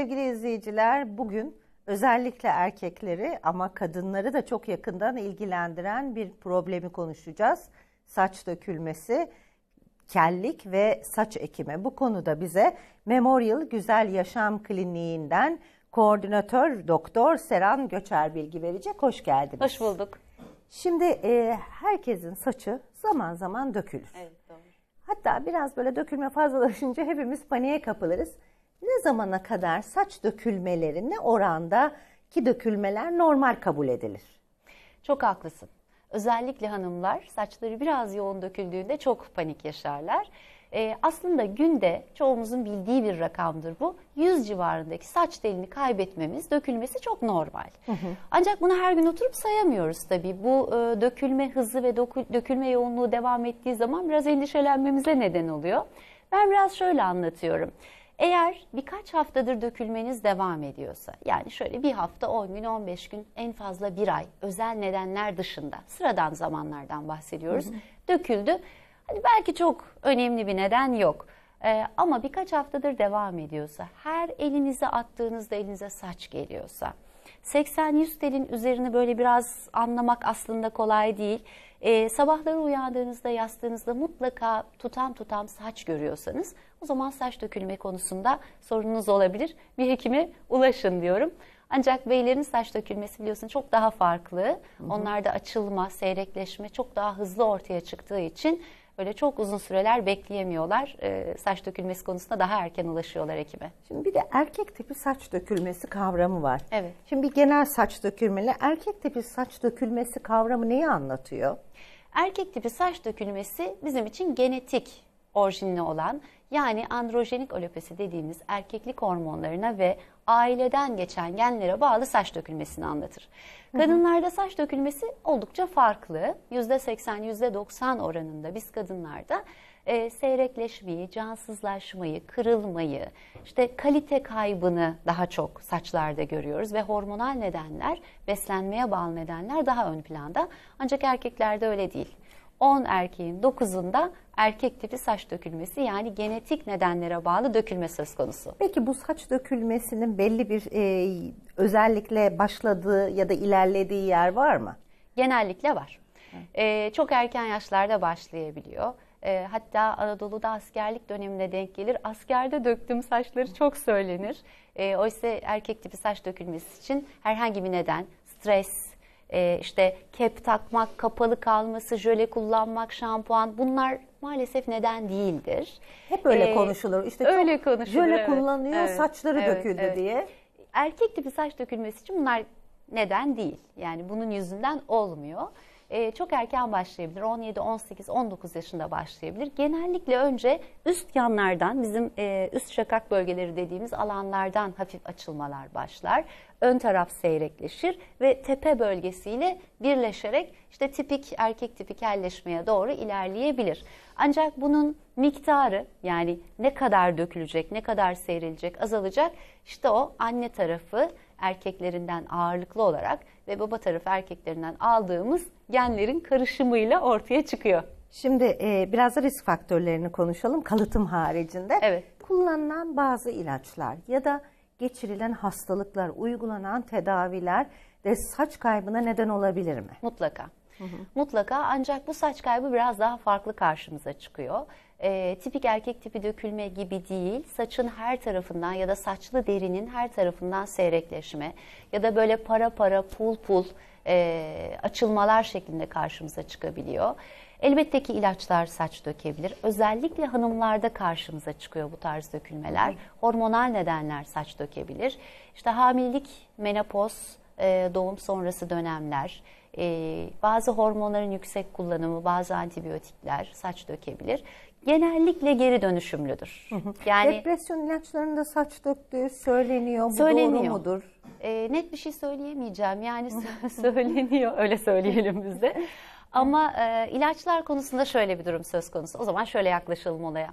sevgili izleyiciler. Bugün özellikle erkekleri ama kadınları da çok yakından ilgilendiren bir problemi konuşacağız. Saç dökülmesi, kellik ve saç ekimi. Bu konuda bize Memorial Güzel Yaşam Kliniği'nden koordinatör doktor Seran Göçer bilgi verecek. Hoş geldiniz. Hoş bulduk. Şimdi e, herkesin saçı zaman zaman dökülür. Evet doğru. Hatta biraz böyle dökülme fazlalaşınca hepimiz paniğe kapılırız. Ne zamana kadar saç dökülmeleri ne oranda ki dökülmeler normal kabul edilir? Çok haklısın. Özellikle hanımlar saçları biraz yoğun döküldüğünde çok panik yaşarlar. Ee, aslında günde çoğumuzun bildiği bir rakamdır bu. 100 civarındaki saç telini kaybetmemiz, dökülmesi çok normal. Ancak bunu her gün oturup sayamıyoruz tabii. Bu e, dökülme hızı ve doku- dökülme yoğunluğu devam ettiği zaman biraz endişelenmemize neden oluyor. Ben biraz şöyle anlatıyorum. Eğer birkaç haftadır dökülmeniz devam ediyorsa, yani şöyle bir hafta, 10 gün, 15 gün, en fazla bir ay, özel nedenler dışında, sıradan zamanlardan bahsediyoruz, döküldü. Hani belki çok önemli bir neden yok. Ee, ama birkaç haftadır devam ediyorsa, her elinize attığınızda elinize saç geliyorsa, 80-100 telin üzerini böyle biraz anlamak aslında kolay değil. Ee, sabahları uyandığınızda yastığınızda mutlaka tutam tutam saç görüyorsanız o zaman saç dökülme konusunda sorununuz olabilir. Bir hekime ulaşın diyorum. Ancak beylerin saç dökülmesi biliyorsun çok daha farklı. Onlarda açılma, seyrekleşme çok daha hızlı ortaya çıktığı için öyle çok uzun süreler bekleyemiyorlar. Ee, saç dökülmesi konusunda daha erken ulaşıyorlar hekime. Şimdi bir de erkek tipi saç dökülmesi kavramı var. Evet. Şimdi bir genel saç dökülmeli, erkek tipi saç dökülmesi kavramı neyi anlatıyor? Erkek tipi saç dökülmesi bizim için genetik orijinli olan yani androjenik alopesi dediğimiz erkeklik hormonlarına ve aileden geçen genlere bağlı saç dökülmesini anlatır. Kadınlarda saç dökülmesi oldukça farklı. %80, %90 oranında biz kadınlarda e, seyrekleşmeyi, cansızlaşmayı, kırılmayı, işte kalite kaybını daha çok saçlarda görüyoruz ve hormonal nedenler, beslenmeye bağlı nedenler daha ön planda. Ancak erkeklerde öyle değil. 10 erkeğin 9'unda erkek tipi saç dökülmesi yani genetik nedenlere bağlı dökülme söz konusu. Peki bu saç dökülmesinin belli bir e, özellikle başladığı ya da ilerlediği yer var mı? Genellikle var. Ee, çok erken yaşlarda başlayabiliyor. Ee, hatta Anadolu'da askerlik dönemine denk gelir. Askerde döktüğüm saçları çok söylenir. Ee, oysa erkek tipi saç dökülmesi için herhangi bir neden, stres, e, işte kep takmak, kapalı kalması, jöle kullanmak, şampuan bunlar maalesef neden değildir. Hep öyle Ee, konuşulur. İşte öyle çok konuşulur, jöle evet. kullanıyor, Evet, saçları evet, döküldü evet. diye. Erkek tipi saç dökülmesi için bunlar neden değil. Yani bunun yüzünden olmuyor. Ee, çok erken başlayabilir. 17, 18, 19 yaşında başlayabilir. Genellikle önce üst yanlardan, bizim e, üst şakak bölgeleri dediğimiz alanlardan hafif açılmalar başlar. Ön taraf seyrekleşir ve tepe bölgesiyle birleşerek işte tipik erkek tipi kelleşmeye doğru ilerleyebilir. Ancak bunun miktarı yani ne kadar dökülecek, ne kadar seyrilecek, azalacak işte o anne tarafı erkeklerinden ağırlıklı olarak ve baba tarafı erkeklerinden aldığımız genlerin karışımıyla ortaya çıkıyor. Şimdi e, biraz da risk faktörlerini konuşalım kalıtım haricinde. Evet. Kullanılan bazı ilaçlar ya da geçirilen hastalıklar, uygulanan tedaviler de saç kaybına neden olabilir mi? Mutlaka. Mutlaka ancak bu saç kaybı biraz daha farklı karşımıza çıkıyor. Ee, tipik erkek tipi dökülme gibi değil, saçın her tarafından ya da saçlı derinin her tarafından seyrekleşme ya da böyle para para pul pul e, açılmalar şeklinde karşımıza çıkabiliyor. Elbette ki ilaçlar saç dökebilir. Özellikle hanımlarda karşımıza çıkıyor bu tarz dökülmeler. Hormonal nedenler saç dökebilir. İşte hamilelik, menopoz, e, doğum sonrası dönemler, e, bazı hormonların yüksek kullanımı, bazı antibiyotikler saç dökebilir. Genellikle geri dönüşümlüdür. Yani Depresyon ilaçlarında saç döktüğü söyleniyor. Bu Söyleniyor. doğru mudur? e, net bir şey söyleyemeyeceğim. Yani sö- söyleniyor, öyle söyleyelim biz de. Ama e, ilaçlar konusunda şöyle bir durum söz konusu. O zaman şöyle yaklaşalım olaya.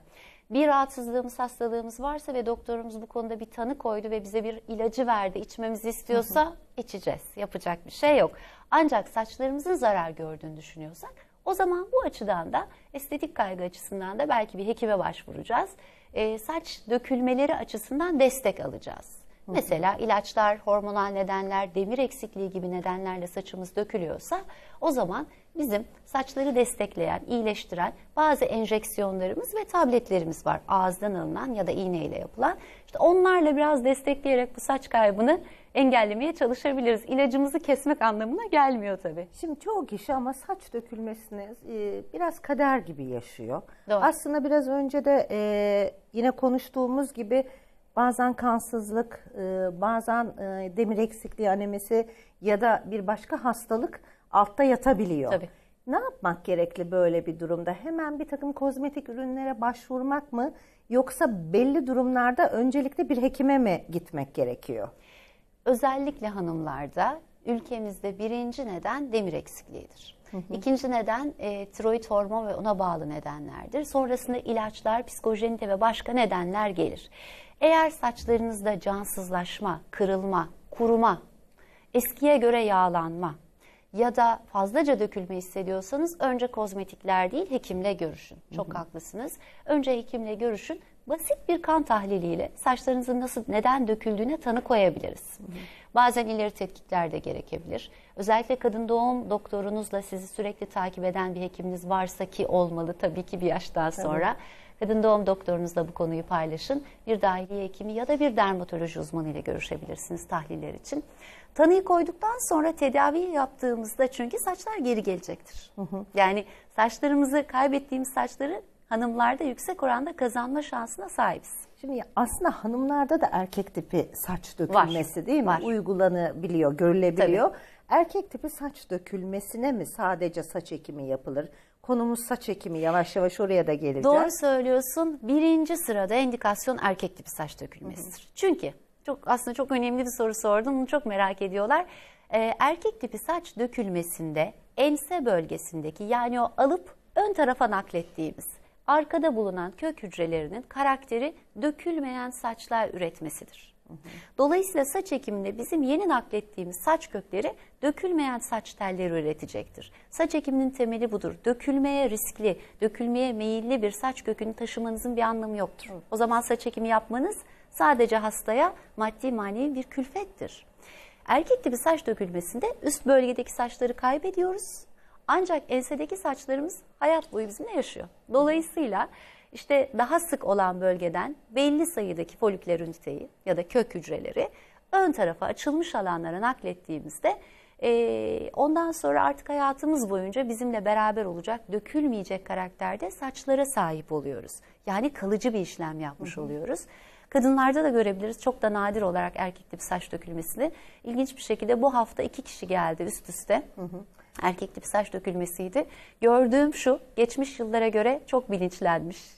Bir rahatsızlığımız, hastalığımız varsa ve doktorumuz bu konuda bir tanı koydu ve bize bir ilacı verdi, içmemizi istiyorsa içeceğiz. Yapacak bir şey yok. Ancak saçlarımızın zarar gördüğünü düşünüyorsak o zaman bu açıdan da estetik kaygı açısından da belki bir hekime başvuracağız. E, saç dökülmeleri açısından destek alacağız. Mesela ilaçlar, hormonal nedenler, demir eksikliği gibi nedenlerle saçımız dökülüyorsa o zaman bizim saçları destekleyen, iyileştiren bazı enjeksiyonlarımız ve tabletlerimiz var. Ağızdan alınan ya da iğneyle yapılan. İşte onlarla biraz destekleyerek bu saç kaybını engellemeye çalışabiliriz. İlacımızı kesmek anlamına gelmiyor tabii. Şimdi çoğu kişi ama saç dökülmesini e, biraz kader gibi yaşıyor. Doğru. Aslında biraz önce de e, yine konuştuğumuz gibi bazen kansızlık, e, bazen demir eksikliği anemisi ya da bir başka hastalık altta yatabiliyor. Tabii. Ne yapmak gerekli böyle bir durumda? Hemen bir takım kozmetik ürünlere başvurmak mı? Yoksa belli durumlarda öncelikle bir hekime mi gitmek gerekiyor? Özellikle hanımlarda ülkemizde birinci neden demir eksikliğidir. İkinci neden e, tiroid hormon ve ona bağlı nedenlerdir. Sonrasında ilaçlar, psikojenite ve başka nedenler gelir. Eğer saçlarınızda cansızlaşma, kırılma, kuruma, eskiye göre yağlanma ya da fazlaca dökülme hissediyorsanız önce kozmetikler değil hekimle görüşün. Çok haklısınız. Önce hekimle görüşün. Basit bir kan tahliliyle saçlarınızın nasıl neden döküldüğüne tanı koyabiliriz. Bazen ileri tetkikler de gerekebilir. Özellikle kadın doğum doktorunuzla sizi sürekli takip eden bir hekiminiz varsa ki olmalı tabii ki bir yaştan sonra. Kadın doğum doktorunuzla bu konuyu paylaşın. Bir dahiliye hekimi ya da bir dermatoloji uzmanı ile görüşebilirsiniz tahliller için. Tanıyı koyduktan sonra tedavi yaptığımızda çünkü saçlar geri gelecektir. Yani saçlarımızı kaybettiğimiz saçları hanımlarda yüksek oranda kazanma şansına sahibiz. Şimdi aslında hanımlarda da erkek tipi saç dökülmesi değil mi? var. Uygulanabiliyor, görülebiliyor. Erkek tipi saç dökülmesine mi sadece saç ekimi yapılır? Konumuz saç ekimi yavaş yavaş oraya da geleceğiz. Doğru söylüyorsun. Birinci sırada indikasyon erkek tipi saç dökülmesidir. Çünkü çok aslında çok önemli bir soru sordum. Bunu çok merak ediyorlar. Ee, erkek tipi saç dökülmesinde ense bölgesindeki yani o alıp ön tarafa naklettiğimiz arkada bulunan kök hücrelerinin karakteri dökülmeyen saçlar üretmesidir. Dolayısıyla saç ekiminde bizim yeni naklettiğimiz saç kökleri dökülmeyen saç telleri üretecektir. Saç ekiminin temeli budur. Dökülmeye riskli, dökülmeye meyilli bir saç kökünü taşımanızın bir anlamı yoktur. O zaman saç ekimi yapmanız sadece hastaya maddi manevi bir külfettir. Erkek tipi saç dökülmesinde üst bölgedeki saçları kaybediyoruz. Ancak ensedeki saçlarımız hayat boyu bizimle yaşıyor. Dolayısıyla işte daha sık olan bölgeden belli sayıdaki foliküler üniteyi ya da kök hücreleri ön tarafa açılmış alanlara naklettiğimizde e, ondan sonra artık hayatımız boyunca bizimle beraber olacak dökülmeyecek karakterde saçlara sahip oluyoruz. Yani kalıcı bir işlem yapmış oluyoruz. Kadınlarda da görebiliriz çok da nadir olarak erkek tipi saç dökülmesini. İlginç bir şekilde bu hafta iki kişi geldi üst üste. Erkek tipi saç dökülmesiydi. Gördüğüm şu geçmiş yıllara göre çok bilinçlenmiş.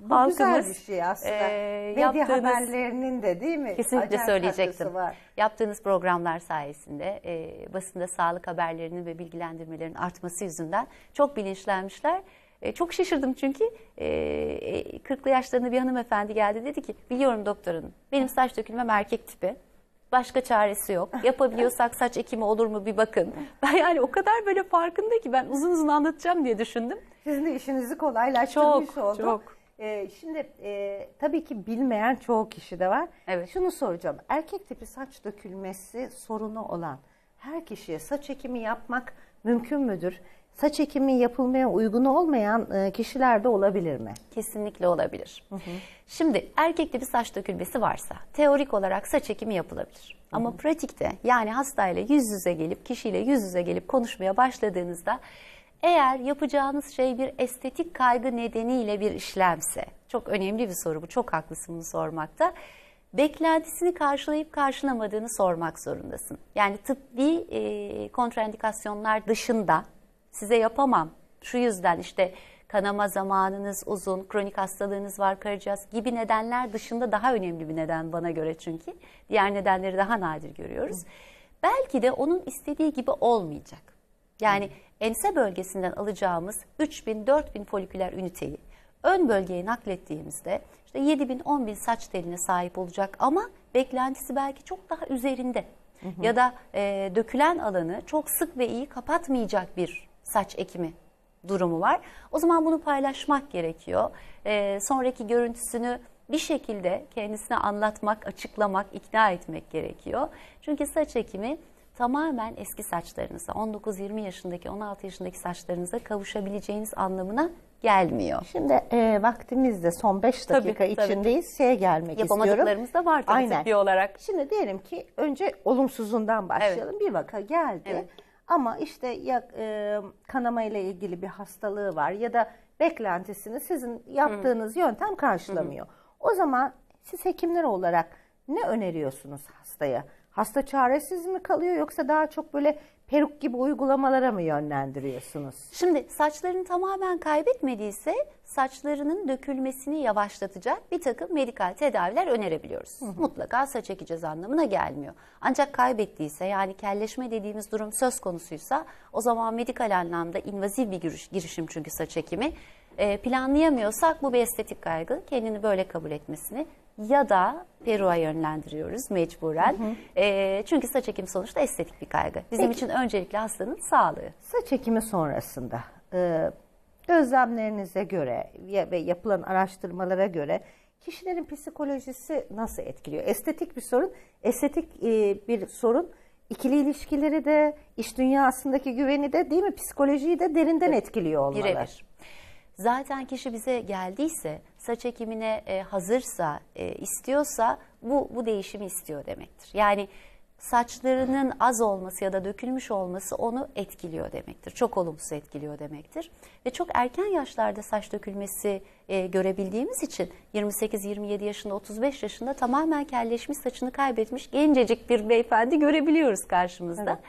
Bu güzel bir şey aslında. e, Medya yaptığınız- haberlerinin de değil mi? Kesinlikle Acayip söyleyecektim. var. Yaptığınız programlar sayesinde e, basında sağlık haberlerinin ve bilgilendirmelerin artması yüzünden çok bilinçlenmişler. E, çok şaşırdım çünkü e, e, 40'lı yaşlarında bir hanımefendi geldi dedi ki biliyorum doktorun benim saç dökülmem erkek tipi. Başka çaresi yok. Yapabiliyorsak saç ekimi olur mu bir bakın. Ben yani o kadar böyle farkında ki ben uzun uzun anlatacağım diye düşündüm. Sizin de işinizi kolaylaştırmış Çok, oldu. çok. Ee, şimdi e, tabii ki bilmeyen çoğu kişi de var. Evet. Şunu soracağım. Erkek tipi saç dökülmesi sorunu olan her kişiye saç ekimi yapmak mümkün müdür? Saç ekimi yapılmaya uygun olmayan e, kişiler de olabilir mi? Kesinlikle olabilir. Şimdi erkek tipi saç dökülmesi varsa teorik olarak saç ekimi yapılabilir. Ama pratikte yani hastayla yüz yüze gelip kişiyle yüz yüze gelip konuşmaya başladığınızda eğer yapacağınız şey bir estetik kaygı nedeniyle bir işlemse çok önemli bir soru bu çok haklısın bunu sormakta. Beklentisini karşılayıp karşılamadığını sormak zorundasın. Yani tıbbi e, kontraindikasyonlar dışında size yapamam şu yüzden işte kanama zamanınız uzun, kronik hastalığınız var karacağız gibi nedenler dışında daha önemli bir neden bana göre çünkü. Diğer nedenleri daha nadir görüyoruz. Belki de onun istediği gibi olmayacak. Yani ense bölgesinden alacağımız 3000-4000 foliküler üniteyi ön bölgeye naklettiğimizde işte 7000 10000 saç teline sahip olacak ama beklentisi belki çok daha üzerinde. Ya da e, dökülen alanı çok sık ve iyi kapatmayacak bir saç ekimi durumu var. O zaman bunu paylaşmak gerekiyor. E, sonraki görüntüsünü bir şekilde kendisine anlatmak, açıklamak, ikna etmek gerekiyor. Çünkü saç ekimi tamamen eski saçlarınıza, 19-20 yaşındaki, 16 yaşındaki saçlarınıza kavuşabileceğiniz anlamına gelmiyor. Şimdi e, vaktimizde son 5 dakika Tabii, tabii. içindeyiz. Şeye gelmek istiyorum. Yapamadıklarımız da var tabii Aynen. tıbbi olarak. Şimdi diyelim ki önce olumsuzundan başlayalım. Bir vaka geldi. Evet. Ama işte ya e, kanama ile ilgili bir hastalığı var ya da beklentisini sizin yaptığınız yöntem karşılamıyor. O zaman siz hekimler olarak ne öneriyorsunuz hastaya? Hasta çaresiz mi kalıyor yoksa daha çok böyle peruk gibi uygulamalara mı yönlendiriyorsunuz? Şimdi saçlarını tamamen kaybetmediyse saçlarının dökülmesini yavaşlatacak bir takım medikal tedaviler önerebiliyoruz. Mutlaka saç ekeceğiz anlamına gelmiyor. Ancak kaybettiyse yani kelleşme dediğimiz durum söz konusuysa o zaman medikal anlamda invaziv bir giriş- girişim çünkü saç ekimi. Ee, planlayamıyorsak bu bir estetik kaygı. Kendini böyle kabul etmesini ya da peruğa yönlendiriyoruz mecburen. Ee, çünkü saç ekimi sonuçta estetik bir kaygı. Bizim Peki. için öncelikle hastanın sağlığı. Saç ekimi sonrasında e, gözlemlerinize göre ve yapılan araştırmalara göre kişilerin psikolojisi nasıl etkiliyor? Estetik bir sorun, estetik e, bir sorun ikili ilişkileri de, iş dünyasındaki güveni de değil mi? Psikolojiyi de derinden etkiliyor olmalı. Birebir. Zaten kişi bize geldiyse, saç ekimine e, hazırsa, e, istiyorsa bu bu değişimi istiyor demektir. Yani saçlarının az olması ya da dökülmüş olması onu etkiliyor demektir. Çok olumsuz etkiliyor demektir. Ve çok erken yaşlarda saç dökülmesi e, görebildiğimiz için 28-27 yaşında, 35 yaşında tamamen kelleşmiş saçını kaybetmiş gencecik bir beyefendi görebiliyoruz karşımızda.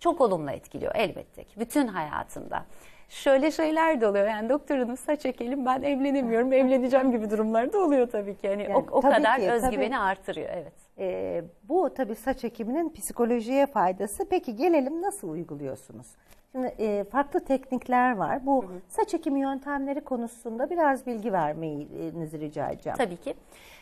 Çok olumlu etkiliyor elbette ki bütün hayatında şöyle şeyler de oluyor. Yani doktor hanım saç ekelim ben evlenemiyorum, evleneceğim gibi durumlar da oluyor tabii ki. Yani Yani o, o kadar ki, özgüveni tabii. artırıyor evet. E, bu tabii saç ekiminin psikolojiye faydası. Peki gelelim nasıl uyguluyorsunuz? Şimdi e, farklı teknikler var. Bu saç ekimi yöntemleri konusunda biraz bilgi vermenizi rica edeceğim. Tabii ki.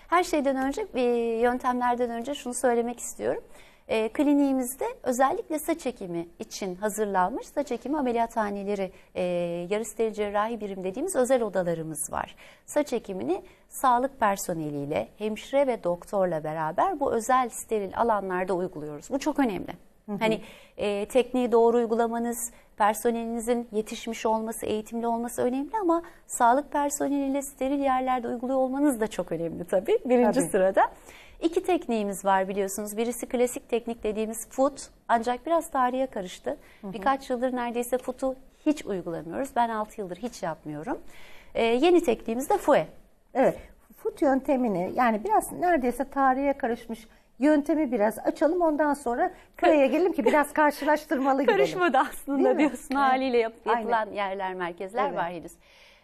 Her şeyden önce e, yöntemlerden önce şunu söylemek istiyorum. E, kliniğimizde özellikle saç ekimi için hazırlanmış saç ekimi ameliyathaneleri, e, yarı steril cerrahi birim dediğimiz özel odalarımız var. Saç ekimini sağlık personeliyle, hemşire ve doktorla beraber bu özel steril alanlarda uyguluyoruz. Bu çok önemli. Hani e, tekniği doğru uygulamanız, personelinizin yetişmiş olması, eğitimli olması önemli ama sağlık personeliyle steril yerlerde uyguluyor olmanız da çok önemli tabii birinci Tabii. sırada. İki tekniğimiz var biliyorsunuz. Birisi klasik teknik dediğimiz foot ancak biraz tarihe karıştı. Birkaç yıldır neredeyse foot'u hiç uygulamıyoruz. Ben 6 yıldır hiç yapmıyorum. E, yeni tekniğimiz de fue. Evet, fut yöntemini yani biraz neredeyse tarihe karışmış yöntemi biraz açalım ondan sonra kıraya gelelim ki biraz karşılaştırmalı gidelim. Karışmadı aslında diyorsun haliyle yap- Aynen. yapılan yerler, merkezler Evet. var henüz.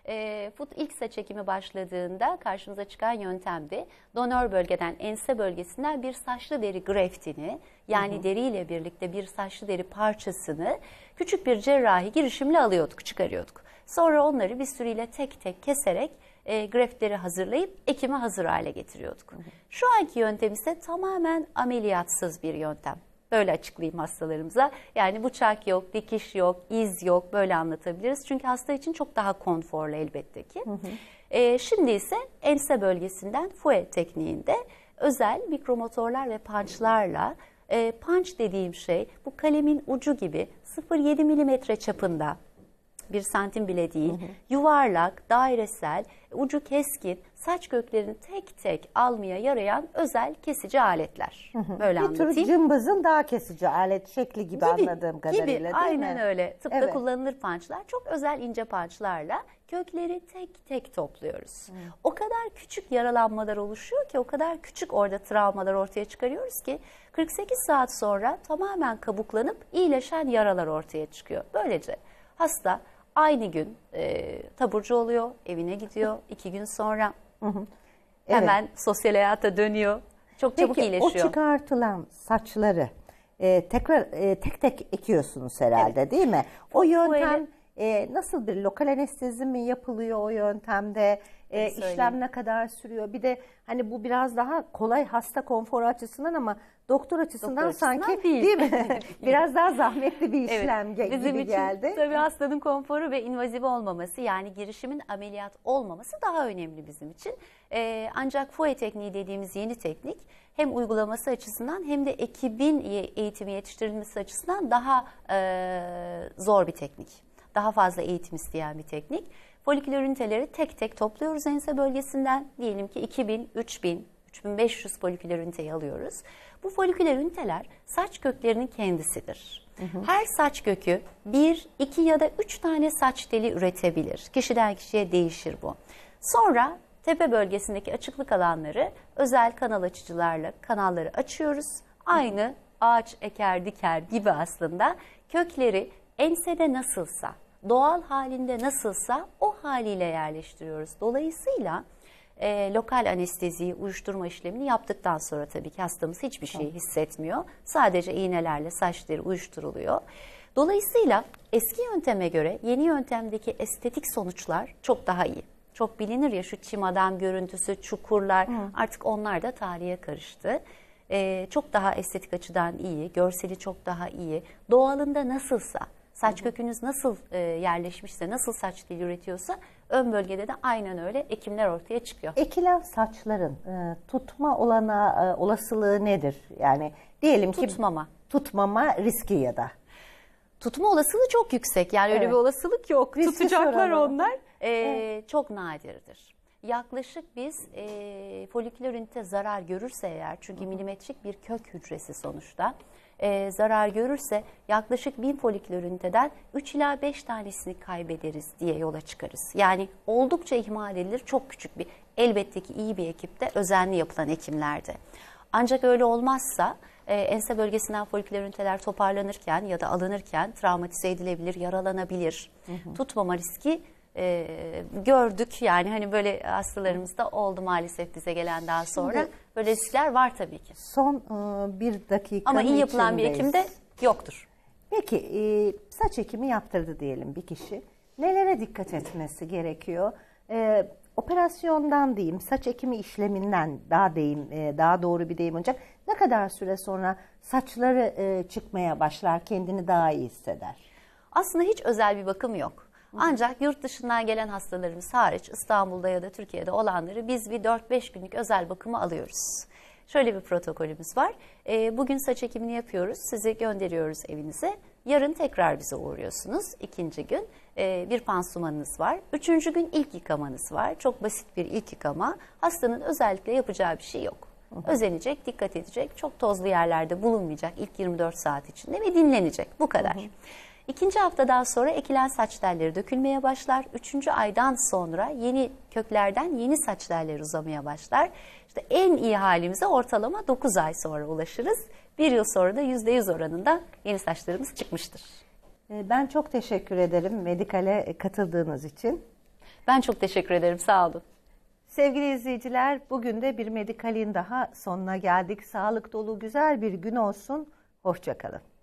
E, fut ilk saç ekimi başladığında karşımıza çıkan yöntemdi. Donör bölgeden, ense bölgesinden bir saçlı deri greftini yani deriyle birlikte bir saçlı deri parçasını küçük bir cerrahi girişimle alıyorduk, çıkarıyorduk. Sonra onları bir sürüyle tek tek keserek e, greftleri hazırlayıp ekime hazır hale getiriyorduk. Şu anki yöntem ise tamamen ameliyatsız bir yöntem. Böyle açıklayayım hastalarımıza. Yani bıçak yok, dikiş yok, iz yok böyle anlatabiliriz. Çünkü hasta için çok daha konforlu elbette ki. Ee, şimdi ise ense bölgesinden fue tekniğinde özel mikromotorlar ve punchlarla e, punch dediğim şey bu kalemin ucu gibi 0.7 milimetre çapında bir santim bile değil. Yuvarlak, dairesel, ucu keskin, saç köklerini tek tek almaya yarayan özel kesici aletler. Böyle Bir tür anlatayım. cımbızın daha kesici alet şekli gibi, anladığım kadarıyla gibi, değil aynen mi? öyle. Tıpta Evet. kullanılır pançlar. Çok özel ince pançlarla kökleri tek tek topluyoruz. O kadar küçük yaralanmalar oluşuyor ki o kadar küçük orada travmalar ortaya çıkarıyoruz ki 48 saat sonra tamamen kabuklanıp iyileşen yaralar ortaya çıkıyor. Böylece hasta aynı gün e, taburcu oluyor, evine gidiyor. iki gün sonra hemen sosyal hayata dönüyor. Çok çabuk Peki o iyileşiyor. çıkartılan saçları e, tekrar e, tek tek ekiyorsunuz herhalde değil mi? O yöntem e, nasıl bir lokal anestezi mi yapılıyor o yöntemde? E, Evet, işlem ne kadar sürüyor? Bir de hani bu biraz daha kolay hasta konforu açısından ama doktor açısından Doktor açısından sanki değil. değil, mi? biraz daha zahmetli bir işlem ge- bizim gibi için geldi. tabii hastanın konforu ve invaziv olmaması yani girişimin ameliyat olmaması daha önemli bizim için. Ee, ancak FUE tekniği dediğimiz yeni teknik hem uygulaması açısından hem de ekibin e- eğitimi yetiştirilmesi açısından daha e, zor bir teknik. Daha fazla eğitim isteyen bir teknik. Foliküler üniteleri tek tek topluyoruz ense bölgesinden. Diyelim ki 2000, 3000, 3500 foliküler üniteyi alıyoruz. Bu foliküler üniteler saç köklerinin kendisidir. Her saç kökü bir, iki ya da üç tane saç teli üretebilir. Kişiden kişiye değişir bu. Sonra tepe bölgesindeki açıklık alanları özel kanal açıcılarla kanalları açıyoruz. Aynı ağaç eker diker gibi aslında kökleri ensede nasılsa, doğal halinde nasılsa o haliyle yerleştiriyoruz. Dolayısıyla e, lokal anesteziyi, uyuşturma işlemini yaptıktan sonra tabii ki hastamız hiçbir şey hissetmiyor. Sadece iğnelerle saçları uyuşturuluyor. Dolayısıyla eski yönteme göre yeni yöntemdeki estetik sonuçlar çok daha iyi. Çok bilinir ya şu çim adam görüntüsü, çukurlar artık onlar da tarihe karıştı. E, çok daha estetik açıdan iyi, görseli çok daha iyi. Doğalında nasılsa, saç kökünüz nasıl e, yerleşmişse, nasıl saç dili üretiyorsa ön bölgede de aynen öyle ekimler ortaya çıkıyor. Ekilen saçların e, tutma olana e, olasılığı nedir? Yani diyelim ki Tutmama. tutmama riski ya da. Tutma olasılığı çok yüksek. Yani öyle Evet. bir olasılık yok. Riski Tutacaklar onlar. Ee, Çok nadirdir. Yaklaşık biz e, foliküler ünite zarar görürse eğer çünkü milimetrik bir kök hücresi sonuçta e, zarar görürse yaklaşık 1000 foliküler üniteden 3 ila 5 tanesini kaybederiz diye yola çıkarız. Yani oldukça ihmal edilir çok küçük bir elbette ki iyi bir ekipte özenli yapılan ekimlerde. Ancak öyle olmazsa e, ense bölgesinden foliküler üniteler toparlanırken ya da alınırken travmatize edilebilir, yaralanabilir. Tutmama riski e, gördük yani hani böyle hastalarımızda oldu maalesef bize gelen daha sonra. Şimdi- böyle riskler var tabii ki. Son e, bir dakika Ama iyi yapılan bir ekimde yoktur. Peki e, saç ekimi yaptırdı diyelim bir kişi. Nelere dikkat etmesi gerekiyor? E, operasyondan diyeyim, saç ekimi işleminden daha deyim, e, daha doğru bir deyim olacak. Ne kadar süre sonra saçları e, çıkmaya başlar, kendini daha iyi hisseder? Aslında hiç özel bir bakım yok. Ancak yurt dışından gelen hastalarımız hariç İstanbul'da ya da Türkiye'de olanları biz bir 4-5 günlük özel bakımı alıyoruz. Şöyle bir protokolümüz var. Ee, bugün saç ekimini yapıyoruz. Sizi gönderiyoruz evinize. Yarın tekrar bize uğruyorsunuz. İkinci gün e, bir pansumanınız var. Üçüncü gün ilk yıkamanız var. Çok basit bir ilk yıkama. Hastanın özellikle yapacağı bir şey yok. Özenecek, dikkat edecek, çok tozlu yerlerde bulunmayacak ilk 24 saat içinde ve dinlenecek. Bu kadar. İkinci haftadan sonra ekilen saç telleri dökülmeye başlar. Üçüncü aydan sonra yeni köklerden yeni saç telleri uzamaya başlar. İşte en iyi halimize ortalama 9 ay sonra ulaşırız. Bir yıl sonra da %100 oranında yeni saçlarımız çıkmıştır. E, ben çok teşekkür ederim Medikal'e katıldığınız için. Ben çok teşekkür ederim. Sağ olun. Sevgili izleyiciler, bugün de bir Medikal'in daha sonuna geldik. Sağlık dolu güzel bir gün olsun. Hoşçakalın.